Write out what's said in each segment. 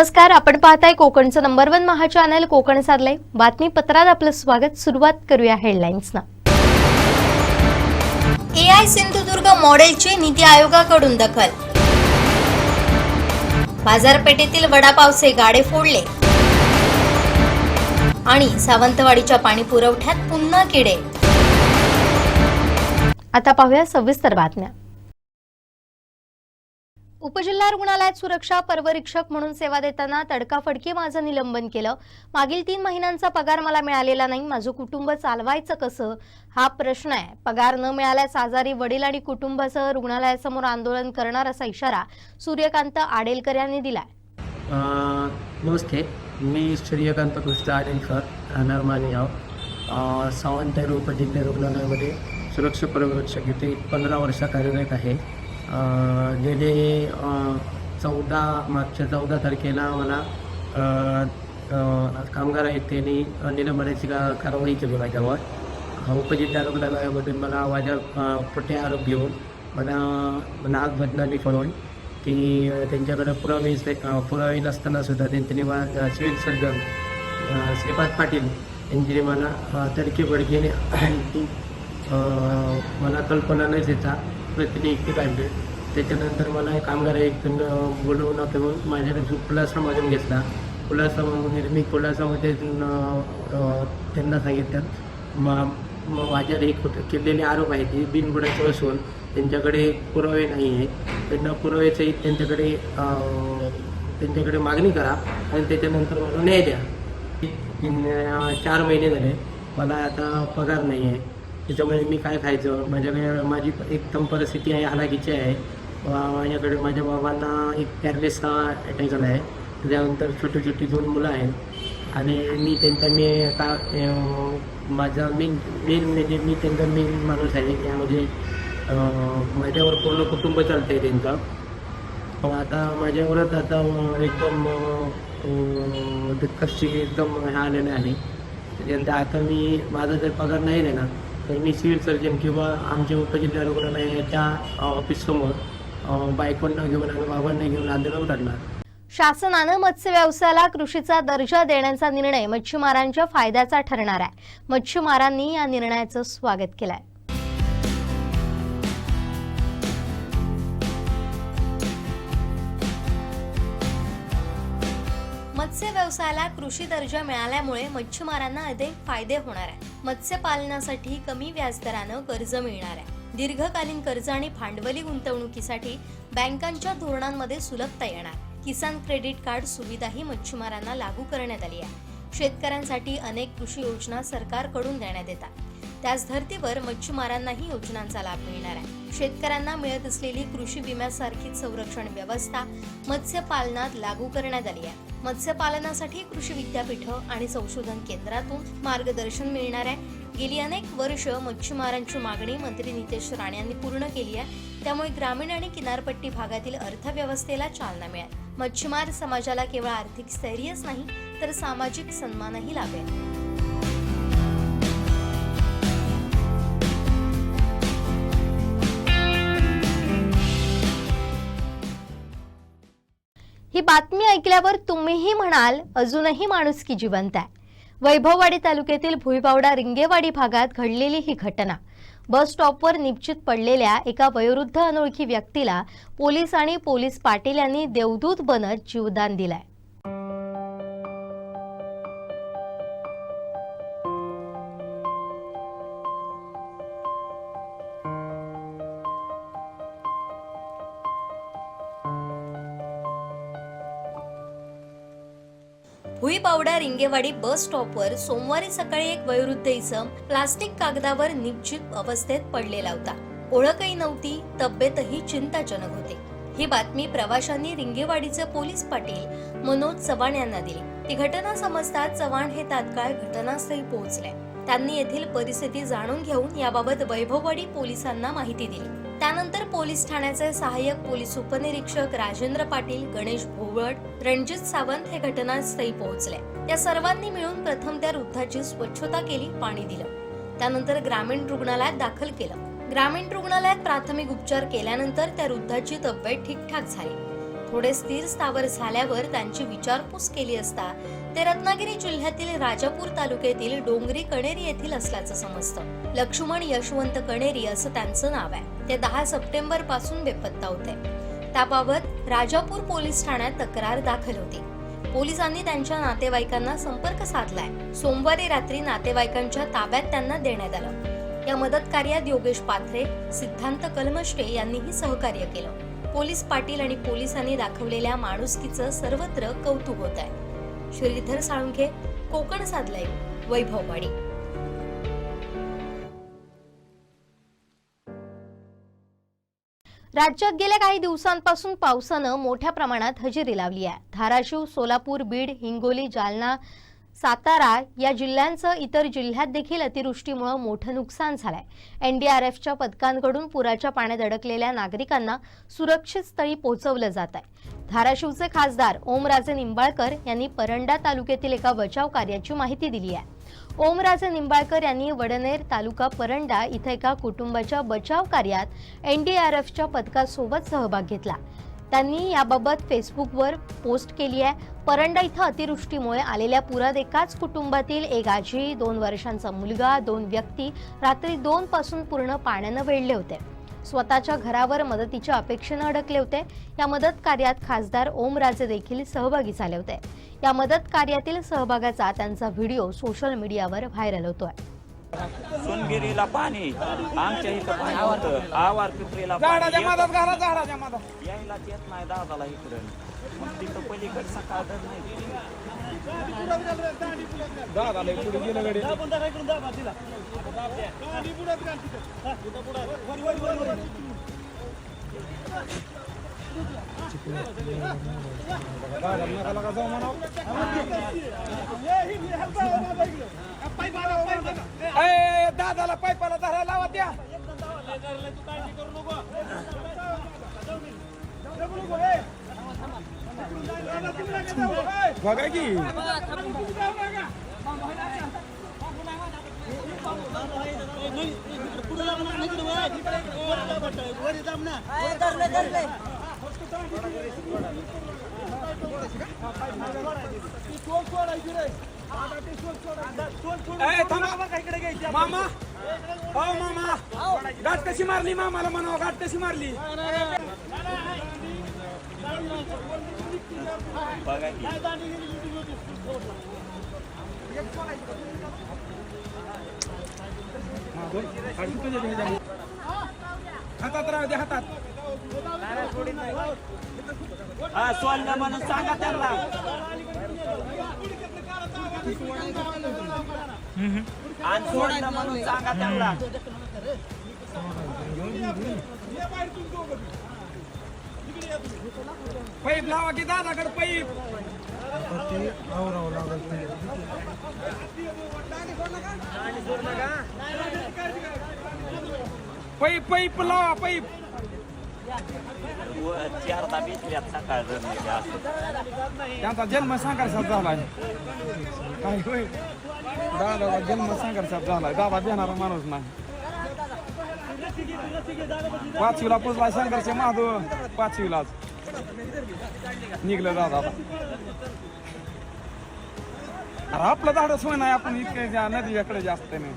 नमस्कार आपण पाहताय कोकणचं number one Maha channel Konkan साधलंय बातमीपत्रात आपलं स्वागत. सुरुवात करूया हेडलाईन्सना ए आय सिंधुदुर्ग मॉडेलची नीती आयोगाकडून दखल. बाजारपेठेतील वडापावचे गाडे फोडले. आणि सावंतवाडीच्या पाणी पुरवठ्यात पुन्हा किडे. आता पाहूया सविस्तर बातम्या. उपजिल्हा रुग्णालयात सुरक्षा पर्वरीक्षक म्हणून सेवा देताना तडकाफडकी माझं निलंबन केलं. मागील तीन महिन्यांचा पगार मला मिळालेला नाही. माझं कुटुंब चालवायचं कसं? हा प्रश्न आहे. पगार न मिळाल्यास आजारी वडील आणि कुटुंबासह रुग्णालयासमोर आंदोलन करणार असा इशारा सूर्यकांत आडेलकर यांनी दिलाय. नमस्ते. मी सूर्यकांत कृष्ण आडेलकर राहणार मानेगाव सावंतवाडी उपजिल्हा रुग्णालयामध्ये सुरक्षा पर्यवेक्षक इथे पंधरा वर्ष कार्यरत आहे. गेले चौदा मागच्या चौदा तारखेला मला कामगार आहेत त्यांनी निलंबनाची का कारवाई केली माझ्यावर. उपजिल्हा रुग्णालयामधून मला माझ्या अ, खोटे आरोप घेऊन मला नाग बदनामी करून की अ, त्यांच्याकडे पुरावे पुरावे नसताना सुद्धा त्यांनी मला सिव्हिल सर्जन श्रीपाद पाटील यांनी मला तडकी बडकीने ती मला कल्पना न देता प्रतिनियुक्ती काढली त्याच्यानंतर मला एक कामगार एक बोलवून घेऊन माझ्याकडे खुलासा मधून घेतला. खुलासा म्हणजे मी खुलासामध्ये त्यांना सांगितलं. मा माझ्यावर एक होतं केलेले आरोप आहेत. ते बिनबुडाचे असून त्यांच्याकडे पुरावे नाही आहेत. त्यांना पुरावेसहित त्यांच्याकडे त्यांच्याकडे मागणी करा आणि त्याच्यानंतर मला न्याय द्या. चार महिने झाले. मला आता पगार नाही आहे. त्याच्यामुळे मी काय खायचं? माझ्याकडे माझी एकदम परिस्थिती आहे हालाकीची आहे. माझ्याकडे माझ्या बाबांना एक पॅरलेसचा अटॅक झाला आहे. त्याच्यानंतर छोटी छोटी दोन मुलं आहेत. आणि मी त्यांचा मी का माझा मेन मेन म्हणजे मी त्यांचा मेन माणूस आहे. त्यामध्ये माझ्यावर पूर्ण कुटुंब चालतं आहे त्यांचं. पण आता माझ्यावरच आता एकदम अं, एकदम ह्या आलेलं आहे. त्याच्यानंतर आता मी माझा जर पगार नाही ना तर मी सिव्हिल सर्जन किंवा आमच्या उपजिल्हा रुग्णालय रुग्णालयाच्या ऑफिससमोर बायकोंना घेऊन आणि बाबांना घेऊन आंदोलन काढला शासनानं मत्स्य व्यवसायाला कृषीचा दर्जा देण्याचा निर्णय मच्छीमारांच्या फायद्याचा ठरणार आहे. मच्छीमारांनी या निर्णयाचं स्वागत केलंय. मत्स्य व्यवसायाला कृषी दर्जा मिळाल्यामुळे मच्छीमारांना अधिक फायदे होणार आहे मत्स्यपालनासाठी कमी व्याजदरानं कर्ज मिळणार आहे. दीर्घकालीन कर्ज आणि भांडवली गुंतवणुकीसाठी बँकांच्या धोरणांमध्ये सुलभता येणार. किसान क्रेडिट कार्ड सुविधाही मच्छीमारांना लागू करण्यात आली आहे. शेतकऱ्यांसाठी अनेक कृषी योजना सरकारकडून देण्यात येतात. त्याच धर्तीवर मच्छीमारांनाही योजनांचा लाभ मिळणार आहे. शेतकऱ्यांना मिळत असलेली कृषी विम्यासारखी संरक्षण व्यवस्था मत्स्यपालनात लागू करण्यात आली आहे. मत्स्यपालनासाठी कृषी विद्यापीठ आणि संशोधन केंद्रातून मार्गदर्शन मिळणार आहे. गेली अनेक वर्ष मच्छीमारांची मागणी मंत्री नितेश राणे यांनी पूर्ण केली आहे. त्यामुळे ग्रामीण आणि किनारपट्टी भागातील अर्थव्यवस्थेला चालना मिळेल. मच्छीमार समाजाला केवळ आर्थिक स्थैर्यच नाही तर सामाजिक सन्मानही लाभेल. ही बातमी ऐकल्यावर तुम्हीही म्हणाल अजूनही माणुसकी जिवंत आहे. वैभववाडी तालुक्यातील भुईबावडा रिंगेवाडी भागात घडलेली ही घटना. बस स्टॉपवर निश्चित पडलेल्या एका वयोवृद्ध अनोळखी व्यक्तीला पोलीस आणि पोलीस पाटील यांनी देवदूत बनत जीवदान दिलाय. भुईबावडा रिंगेवाडी बस स्टॉपवर सोमवारी सकाळी एक वयोवृद्ध इसम प्लास्टिक कागदावर निश्चित अवस्थेत पडलेला होता. ओळखही नव्हती तब्येतही चिंताजनक होती. ही बातमी प्रवाशांनी रिंगेवाडीचे पोलीस पाटील मनोज चव्हाण यांना दिली. ती घटना समजताच चव्हाण हे तात्काळ घटनास्थळी पोहोचले. त्यांनी येथील परिस्थिती जाणून घेऊन याबाबत वैभववाडी पोलिसांना माहिती दिली. त्यानंतर पोलीस ठाण्याचे सहाय्यक पोलीस उपनिरीक्षक राजेंद्र पाटील गणेश भोवळ रणजित सावंत हे घटनास्थळी पोहोचले. या सर्वांनी मिळून प्रथम त्या वृद्धाची स्वच्छता केली पाणी दिलं. त्यानंतर ग्रामीण रुग्णालयात दाखल केलं. ग्रामीण रुग्णालयात प्राथमिक उपचार केल्यानंतर त्या वृद्धाची तब्येत ठीकठाक झाली. थोडे स्थिर स्थावर झाल्यावर त्यांची विचारपूस केली असता ते रत्नागिरी जिल्ह्यातील राजापूर तालुक्यातील डोंगरी कणेरी येथील असल्याचं समजतं. लक्ष्मण यशवंत कणेरी असं त्यांचं नाव आहे. ते दहा सप्टेंबरपासून बेपत्ता होते. त्याबाबत राजापूर पोलीस ठाण्यात तक्रार दाखल होती. पोलिसांनी त्यांच्या नातेवाईकांना संपर्क साधलाय. सोमवारी रात्री नातेवाईकांच्या ताब्यात त्यांना देण्यात आलं. या मदत कार्यात योगेश पाथरे सिद्धांत कलमष्टे यांनीही सहकार्य केलं. पोलीस पाटील आणि पोलिसांनी दाखवलेल्या माणुसकीचं सर्वत्र कौतुक होत आहे श्रीधर साळुंखे कोकण साधलाय वैभववाडी राज्यात गेल्या काही दिवसांपासून पावसानं मोठ्या प्रमाणात हजेरी लावली आहे. धाराशिव सोलापूर बीड हिंगोली जालना सातारा या जिल्ह्यांचं इतर जिल्ह्यात देखील अतिवृष्टीमुळे मोठं नुकसान झालंय. एनडीआरएफच्या पथकांकडून पुराच्या पाण्यात अडकलेल्या नागरिकांना सुरक्षित स्थळी पोहोचवलं जात आहे. धाराशिवचे खासदार ओमराजे निंबाळकर यांनी परंडा तालुक्यातील एका बचाव कार्याची माहिती दिली आहे. ओमराजे निंबाळकर यांनी वडनेर तालुका परंडा इथं एका कुटुंबाच्या बचाव कार्यात एनडीआरएफच्या पथकासोबत सहभाग घेतला. त्यांनी याबाबत फेसबुकवर पोस्ट केली आहे. परंडा इथं अतिवृष्टीमुळे आलेल्या पुरात एकाच कुटुंबातील एक आजी दोन वर्षांचा मुलगा दोन व्यक्ती रात्री दोन पासून पूर्ण पाण्यानं वेढले होते. स्वतःच्या घरावर मदतीच्या अपेक्षेनं अडकले होते. या मदत कार्यात खासदार ओमराजे देखील सहभागी झाले होते. या मदत कार्यातील सहभागाचा त्यांचा व्हिडिओ सोशल मीडियावर व्हायरल होतोय. सोनगिरीला पाणी आमच्या इथं पाणी होतं आवार पिपरीला झाडाच्या पाणी मादात घाला झाडाच्या मादात येतं. यायलाच येत नाही दादाला इकडं मग तिथं पलीकडे सकाळ तर नाही दादाला पुढे गेलं गडी दादाला नका जाऊ म्हणावं. ए, दादाला पाईपाला धरायला लावा त्या बघा की ए, थांबा. मामा. हो मामा. गाठ कशी मारली मामाला म्हणावं? गाठ कशी मारली? हातात राहू दे हातात. हा सोडलं म्हणून सांगा त्यांना. आणि म्हणून सांगा त्यांना. पैप लावा की दादाकडे पैप. पैप पैप लावा पैप. व चारदा सकाळ त्यांचा जन्म संघर्षात झालाय काय होय दादाचा जन्म संघर्षात झालाय दादा देणारा माणूस नाही पाचवीला पुजला संघर्ष महादेव पाचवीलाच निघलं दादा अरे आपलं धाडस होय नाही आपण इतके ज्या नदीकडे जास्त नाही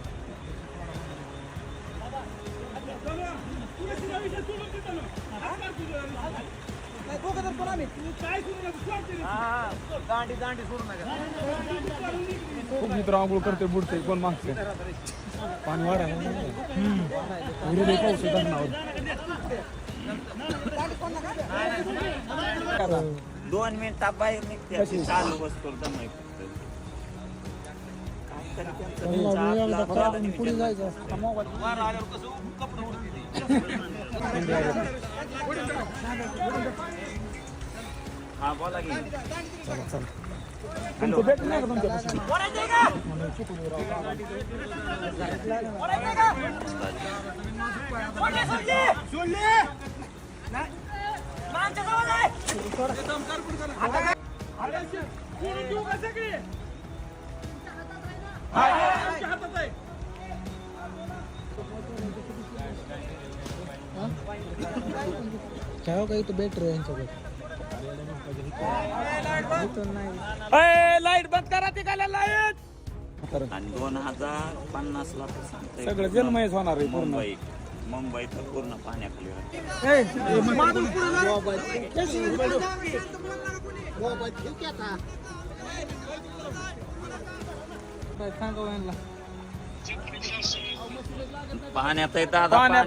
खूप मित्र आंघोळ करते बुडते कोण मागते पाणी विरोधी पाऊस धरणावर दोन मिनिटात बाहेर निघते. चालू बसतो. हा बोला की तुमचं भेट नाही का हो काही तो बेटर आहे यांच्याकडे. लाइट बंद करा ती काय लाइट! आणि दोन हजार पन्नास ला तर सांगते सगळं जन्मयच होणार आहे पूर्ण. मुंबई. मुंबई तर पूर्ण पाण्याखाली राहते. पाण्यात आहे दादा पाण्यात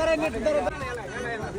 पाण्यात दिसते तर पुढे म्हणा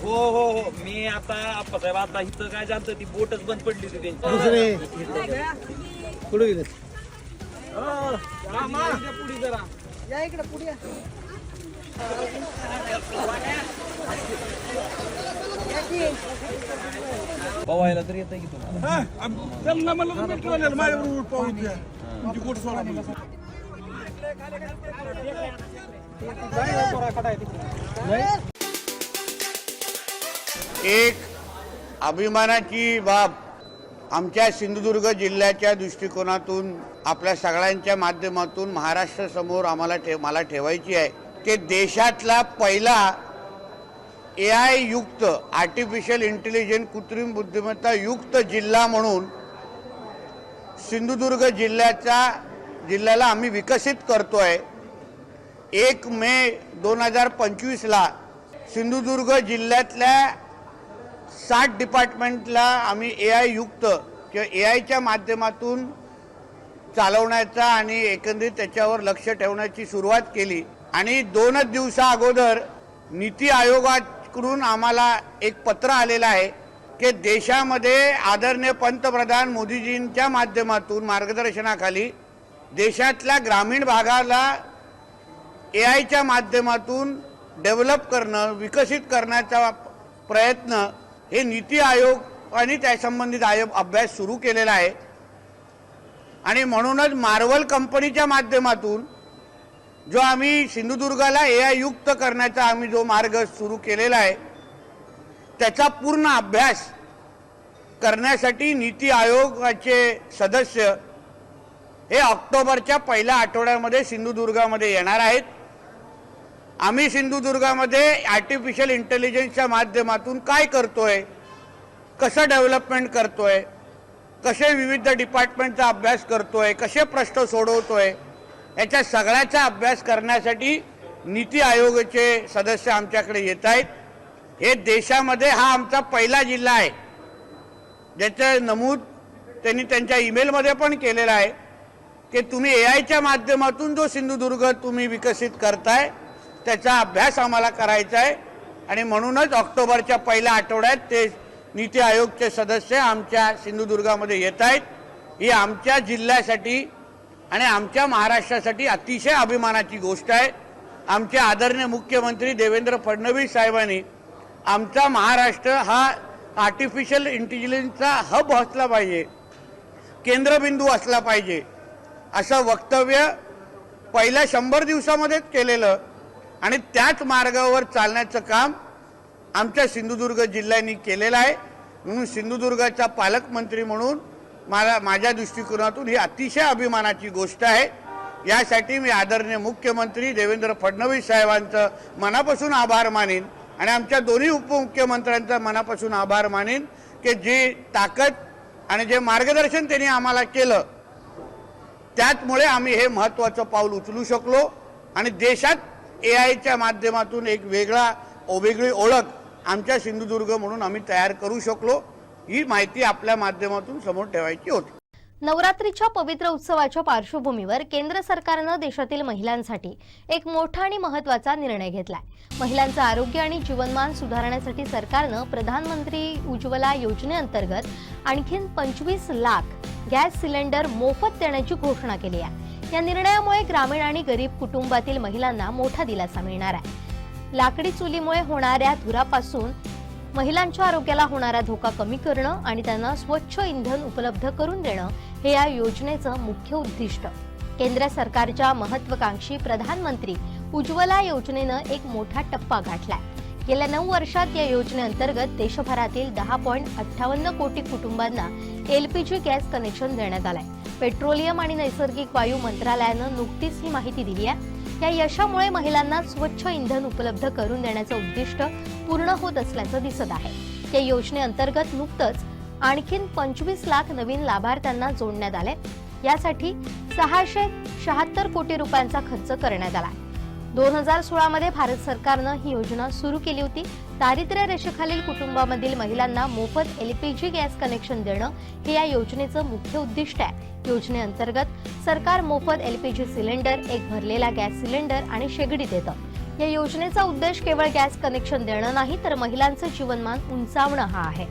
हो हो हो. मी आता आप्पासाहेब आता इथं काय झालं ती बोटच बंद पडली होती त्यांची. पुढे जरा पवायला तर येतं की तुम्हाला? त्यांना म्हणलं तुम्ही ट्रॉलीला माझ्याबरोबर पाहून द्या तुमची बोट सोडा म्हणलं. एक अभिमानाची बाब आमच्या सिंधुदुर्ग जिल्ह्याच्या दृष्टिकोनातून आपल्या सगळ्यांच्या माध्यमातून महाराष्ट्रासमोर आम्हाला ठे मला ठेवायची आहे. की देशातला पहिला ए आय युक्त आर्टिफिशियल इंटेलिजन्स कृत्रिम बुद्धिमत्ता युक्त जिल्हा म्हणून सिंधुदुर्ग जिल्ह्याचा जिल्ह्याला आम्ही विकसित करतोय. एक मे दोन हजार पंचवीसला सिंधुदुर्ग जिल्ह्यातल्या साठ डिपार्टमेंटला आम्ही ए आय युक्त किंवा ए आयच्या माध्यमातून चालवण्याचा आणि एकंदरीत त्याच्यावर लक्ष ठेवण्याची सुरुवात केली. आणि दोनच दिवसा अगोदर नीती कडून आम्हाला एक पत्र आलेलं आहे की देशामध्ये आदरणीय पंतप्रधान मोदीजींच्या माध्यमातून मार्गदर्शनाखाली देशातल्या ग्रामीण भागाला ए आयच्या माध्यमातून डेव्हलप करणं विकसित करण्याचा प्रयत्न हे नीती आयोग आणि त्यासंबंधित आयोग अभ्यास सुरू केलेला आहे. आणि म्हणूनच मार्वल कंपनीच्या माध्यमातून जो आम्ही सिंधुदुर्गाला ए आय युक्त करण्याचा आम्ही जो मार्ग सुरू केलेला आहे त्याचा पूर्ण अभ्यास करण्यासाठी नीती आयोगाचे सदस्य हे ऑक्टोबरच्या पहिल्या आठवड्यामध्ये सिंधुदुर्गामध्ये येणार आहेत. आम्ही सिंधुदुर्गामध्ये आर्टिफिशियल इंटेलिजन्सच्या माध्यमातून काय करतोय कसं डेव्हलपमेंट करतोय कसे विविध डिपार्टमेंटचा अभ्यास करतोय कसे प्रश्न सोडवतोय याच्या सगळ्याचा अभ्यास करण्यासाठी नीती आयोगाचे सदस्य आमच्याकडे येत आहेत. हे देशामध्ये हा आमचा पहिला जिल्हा आहे. ज्याचं नमूद त्यांनी त्यांच्या ईमेलमध्ये पण केलेलं आहे की तुम्ही ए आयच्या माध्यमातून जो सिंधुदुर्ग तुम्ही विकसित करताय त्याचा अभ्यास आम्हाला करायचा आहे. आणि म्हणूनच ऑक्टोबरच्या पहिल्या आठवड्यात ते नीती आयोगचे सदस्य आमच्या सिंधुदुर्गामध्ये येत आहेत. ही आमच्या जिल्ह्यासाठी आणि आमच्या महाराष्ट्रासाठी अतिशय अभिमानाची गोष्ट आहे. आमचे आदरणीय मुख्यमंत्री देवेंद्र फडणवीस साहेबांनी आमचा महाराष्ट्र हा आर्टिफिशियल इंटेलिजन्सचा हब असला पाहिजे केंद्रबिंदू असला पाहिजे असं वक्तव्य पहिल्या शंभर दिवसामध्येच केलेलं आणि त्याच मार्गावर चालण्याचं काम आमच्या सिंधुदुर्ग जिल्ह्यांनी केलेलं आहे. म्हणून सिंधुदुर्गाचा पालकमंत्री म्हणून मला माझ्या दृष्टिकोनातून ही अतिशय अभिमानाची गोष्ट आहे. यासाठी मी आदरणीय मुख्यमंत्री देवेंद्र फडणवीस साहेबांचं मनापासून आभार मानेन आणि आमच्या दोन्ही उपमुख्यमंत्र्यांचा मनापासून आभार मानेन की जी ताकद आणि जे मार्गदर्शन त्यांनी आम्हाला केलं त्याचमुळे आम्ही हे महत्त्वाचं पाऊल उचलू शकलो आणि देशात ए आयच्या माध्यमातून एक वेगळा ओ वेगळी ओळख आमच्या सिंधुदुर्ग म्हणून आम्ही तयार करू शकलो. ही माहिती आपल्या माध्यमातून समोर ठेवायची होती. नवरात्रीच्या पवित्र उत्सवाच्या पार्श्वभूमीवर केंद्र सरकारनं देशातील महिलांसाठी एक मोठा आणि महत्त्वाचा निर्णय घेतलाय. महिलांचं आरोग्य आणि जीवनमान सुधारण्यासाठी सरकारनं प्रधानमंत्री उज्ज्वला योजनेअंतर्गत आणखीन पंचवीस लाख गॅस सिलेंडर मोफत देण्याची घोषणा केली आहे. या निर्णयामुळे ग्रामीण आणि गरीब कुटुंबातील महिलांना मोठा दिलासा मिळणार आहे. लाकडी चुलीमुळे होणाऱ्या धुरापासून महिलांच्या आरोग्याला होणारा धोका कमी करणं आणि त्यांना स्वच्छ इंधन उपलब्ध करून देणं हे या योजनेचं मुख्य उद्दिष्ट. केंद्र सरकारच्या महत्वाकांक्षी प्रधानमंत्री उज्ज्वला योजनेनं एक मोठा टप्पा गाठलाय. गेल्या नऊ वर्षात या योजनेअंतर्गत देशभरातील दहा पॉईंट अठ्ठावन्न कोटी कुटुंबांना एलपीजी गॅस कनेक्शन देण्यात आलंय. पेट्रोलियम आणि नैसर्गिक वायू मंत्रालयानं नुकतीच ही माहिती दिली आहे. या यशामुळे महिलांना स्वच्छ इंधन उपलब्ध करून देण्याचं उद्दिष्ट पूर्ण होत असल्याचं दिसत आहे. या योजनेअंतर्गत नुकतंच आणखीन पंचवीस लाख नवीन लाभार्थ्यांना जोडण्यात आले यासाठी सहाशे शहात्तर कोटी रुपयांचा खर्च करण्यात आला दोन हजार सोळामध्ये भारत सरकारनं ही योजना सुरू केली होती. दारिद्र्य रेषेखालील कुटुंबामधील महिलांना मोफत एलपीजी गॅस कनेक्शन देणं हे या योजनेचं मुख्य उद्दिष्ट आहे. योजनेअंतर्गत सरकार मोफत एलपीजी सिलेंडर एक भरलेला गॅस सिलेंडर आणि शेगडी देतं. या योजनेचा उद्देश केवळ गॅस कनेक्शन देणं नाही तर महिलांचं जीवनमान उंचावणं हा आहे.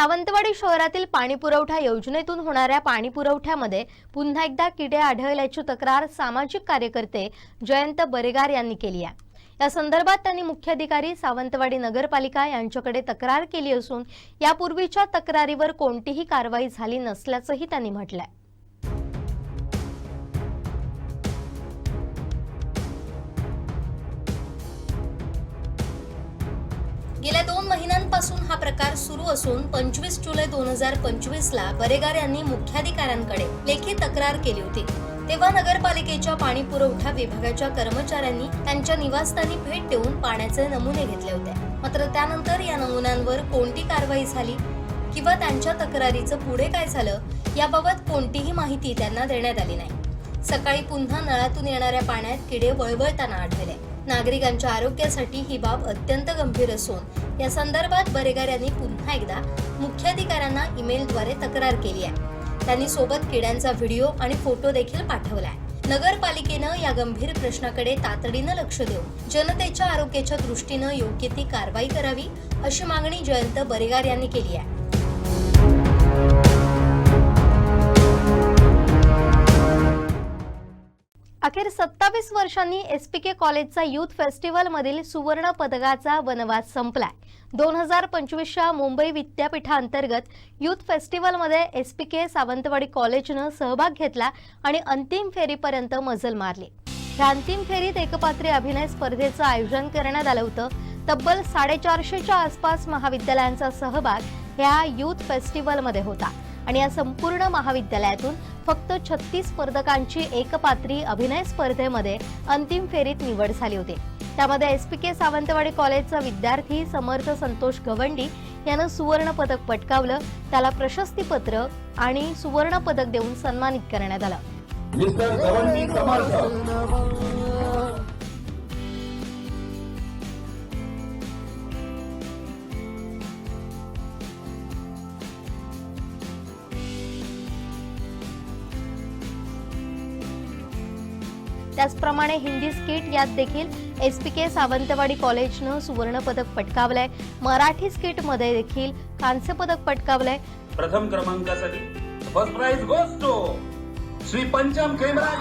सावंतवाडी शहरातील पाणीपुरवठा योजनेतून होणाऱ्या पाणीपुरवठ्यामध्ये पुन्हा एकदा किडे आढळल्याची तक्रार सामाजिक कार्यकर्ते जयंत बरेगार यांनी केली आहे. या संदर्भात त्यांनी मुख्याधिकारी सावंतवाडी नगरपालिका यांच्याकडे तक्रार केली असून यापूर्वीच्या तक्रारीवर कोणतीही कारवाई झाली नसल्याचंही त्यांनी म्हटलंय. गेल्या दोन महिन्यांपासून हा प्रकार सुरू असून पंचवीस जुलै दोन हजार पंचवीस ला बरेगार यांनी मुख्याधिकाऱ्यांकडे लेखी तक्रार केली होती. तेव्हा नगरपालिकेच्या पाणी पुरवठा विभागाच्या कर्मचाऱ्यांनी त्यांच्या निवासस्थानी भेट देऊन पाण्याचे नमुने घेतले होते. मात्र त्यानंतर या नमुन्यांवर कोणती कारवाई झाली किंवा त्यांच्या तक्रारीचं पुढे काय झालं याबाबत कोणतीही माहिती त्यांना देण्यात आली नाही. सकाळी पुन्हा नळातून येणाऱ्या पाण्यात किडे वळवळताना आढळले. नागरिकांच्या आरोग्यासाठी ही बाब अत्यंत गंभीर असून या संदर्भात बरेगार यांनी पुन्हा एकदा मुख्याधिकाऱ्यांना ईमेलद्वारे तक्रार केली आहे. त्यांनी सोबत किड्यांचा व्हिडिओ आणि फोटो देखील पाठवलाय. नगरपालिकेनं या गंभीर प्रश्नाकडे तातडीनं लक्ष देऊन जनतेच्या आरोग्याच्या दृष्टीनं योग्य ती कारवाई करावी अशी मागणी जयंत बरेगार यांनी केली आहे. अखेर सत्तावीस वर्षांनी एसपीके कॉलेजचा युथ फेस्टिवलमधील सुवर्ण पदकाचा वनवास संपलाय. दोन हजार पंचवीसच्या मुंबई विद्यापीठाअंतर्गत युथ फेस्टिवलमध्ये एस पी के सावंतवाडी कॉलेजनं सहभाग घेतला आणि अंतिम फेरीपर्यंत मजल मारली. ह्या अंतिम फेरीत एकपात्री अभिनय स्पर्धेचं आयोजन करण्यात आलं होतं. तब्बल साडेचारशेच्या आसपास महाविद्यालयांचा सहभाग ह्या युथ फेस्टिवलमध्ये होता. आणि या संपूर्ण महाविद्यालयातून फक्त छत्तीस स्पर्धकांची एकपात्री अभिनय स्पर्धेमध्ये अंतिम फेरीत निवड झाली होती. त्यामध्ये एस पी के सावंतवाडी कॉलेजचा विद्यार्थी समर्थ संतोष गवंडी यानं सुवर्ण पदक पटकावलं त्याला प्रशस्तीपत्र आणि सुवर्ण पदक देऊन सन्मानित करण्यात आलं. त्याचप्रमाणे हिंदी स्किट यात देखील एस पी के सावंतवाडी कॉलेजनं सुवर्णपदक पटकावलंय. मराठी स्किटमध्ये देखील कांस्य पदक पटकावलंय. प्रथम क्रमांकासाठी फर्स्ट प्राइज गोष्ट श्री पंचम खेमराज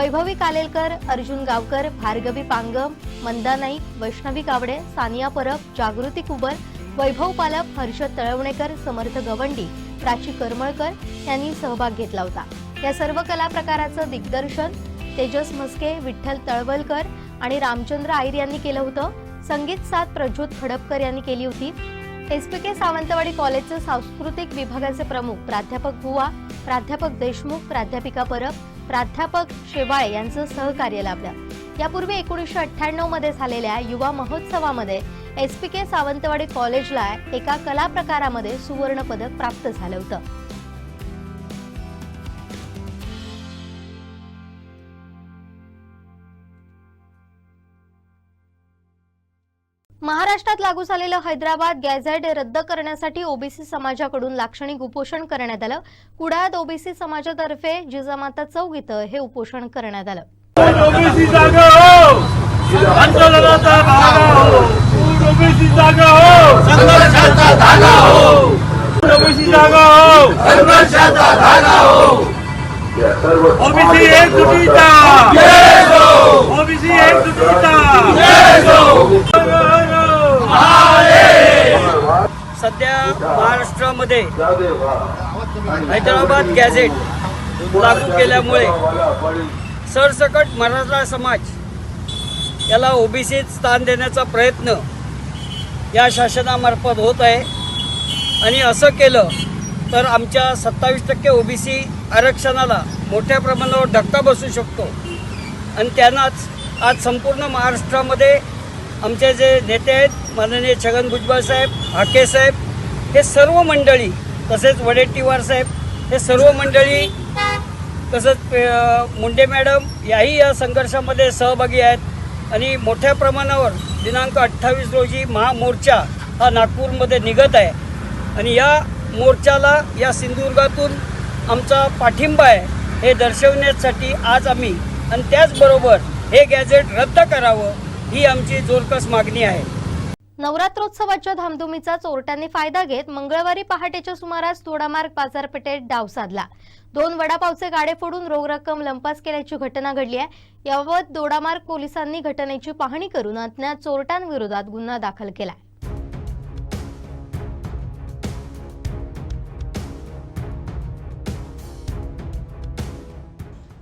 वैभवी कालेलकर अर्जुन गावकर भार्गवी पांगम मंदा नाईक वैष्णवी कावडे सानिया परब जागृती कुबर वैभव पालक हर्षद तळवणेकर समर्थ गवंडी प्राची करमळकर यांनी सहभाग घेतला होता. या सर्व कला प्रकाराचं दिग्दर्शन तेजस म्हस्के विठ्ठल तळवलकर आणि रामचंद्र आईर यांनी केलं होतं. संगीत साथ प्रज्योत खडपकर यांनी केली होती. एस पी के सावंतवाडी कॉलेजचे सांस्कृतिक विभागाचे प्रमुख प्राध्यापक बुवा प्राध्यापक देशमुख प्राध्यापिका परब प्राध्यापक शेवाळे यांचं सहकार्य लाभलं. यापूर्वी एकोणीसशे अठ्ठ्याण्णवमध्ये झालेल्या युवा महोत्सवामध्ये एस पी के सावंतवाडी कॉलेजला एका कला प्रकारामध्ये सुवर्ण पदक प्राप्त झालं होतं. लागू झालेलं हैदराबाद गॅझेट रद्द करण्यासाठी ओबीसी समाजाकडून लाक्षणिक उपोषण करण्यात आलं. कुडाळात ओबीसी समाजातर्फे जिजामाता चौक इथं हे उपोषण करण्यात आलं. ओबीसी जागा हो. धागा हो. ओबीसी जागा सध्या महाराष्ट्रामध्ये हैदराबाद गॅझेट लागू केल्यामुळे सरसकट मराठा समाज याला ओबीसीत स्थान देण्याचा प्रयत्न या शासनामार्फत होत आहे. आणि असं केलं तर आमच्या सत्तावीस टक्के ओबीसी आरक्षणाला मोठ्या प्रमाणावर धक्का बसू शकतो. आणि त्यांनाच आज संपूर्ण महाराष्ट्रामध्ये आमचे जे नेते आहेत माननीय छगन भुजबळ साहेब हाके साहेब हे सर्व मंडळी तसेच वडेट्टीवार साहेब हे सर्व मंडळी तसंच मुंडे मॅडम याही या संघर्षामध्ये सहभागी आहेत. आणि मोठ्या प्रमाणावर दिनांक अठ्ठावीस रोजी महामोर्चा हा नागपूरमध्ये निघत आहे. आणि या मोर्चाला या सिंधुदुर्गातून आमचा पाठिंबा आहे हे दर्शवण्यासाठी आज आम्ही आणि त्याचबरोबर हे गॅझेट रद्द करावं ही आमची जोरकस मागणी आहे. नवरात्रोत्सवाच्या धामधुमीचा चोरट्यांनी फायदा घेत मंगळवारी पहाटेच्या सुमारास तोडामार्ग बाजारपेठेत डाव साधला. दोन वडापावचे गाडे फोडून रोख रक्कम लंपास केल्याची घटना घडली आहे. याबाबत दोडामार्ग पोलिसांनी घटनेची पाहणी करून अज्ञात चोरट्यांविरोधात गुन्हा दाखल केला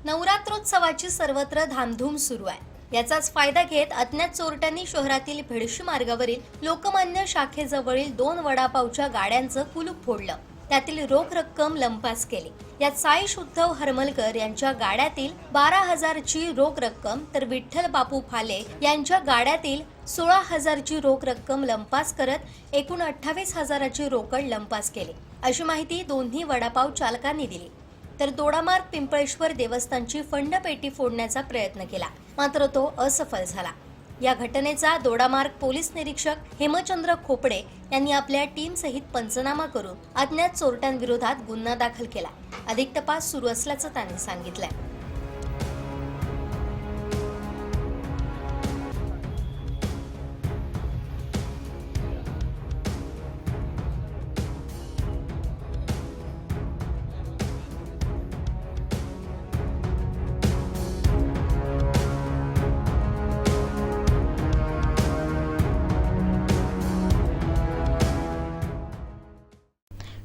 नवरात्रोत्सवाची सर्वत्र धामधूम सुरू आहे. याचाच फायदा घेत अज्ञात चोरट्यांनी शहरातील भेडशी मार्गावरील लोकमान्य शाखेजवळील दोन वडापावच्या गाड्यांचं कुलूप फोडलं. त्यातील रोख रक्कम लंपास केली. यात साईश उद्धव हरमलकर यांच्या गाड्यातील बारा हजारची रोख रक्कम तर विठ्ठल बापू फाले यांच्या गाड्यातील सोळा हजारची रोख रक्कम लंपास करत एकूण अठ्ठावीस हजाराची रोकड लंपास केली. अशी माहिती दोन्ही वडापाव चालकांनी दिली. तर दोडामार्ग पिंपळेश्वर देवस्थानची फंडपेटी फोडण्याचा प्रयत्न केला. मात्र तो असफल झाला. या घटनेचा दोडामार्ग पोलीस निरीक्षक हेमचंद्र खोपडे यांनी आपल्या टीम सहित पंचनामा करून अज्ञात चोरट्यांविरोधात गुन्हा दाखल केला. अधिक तपास सुरू असल्याचं त्यांनी सांगितलंय.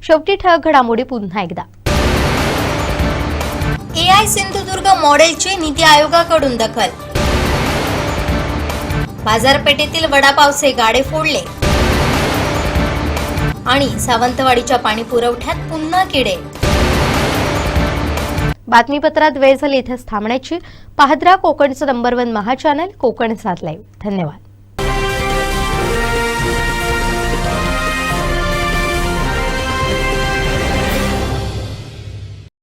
शेवटी ठळक घडामोडी पुन्हा एकदा. ए आय सिंधुदुर्ग मॉडेलची नीती आयोगाकडून दखल. बाजारपेठेतील वडापावचे गाडे फोडले. आणि सावंतवाडीच्या पाणी पुरवठ्यात पुन्हा किडे. बातमीपत्रात वेळ झाली इथेच थांबण्याची. पाहद्रा कोकणचं number one Maha channel Konkan साथ लाईव्ह धन्यवाद.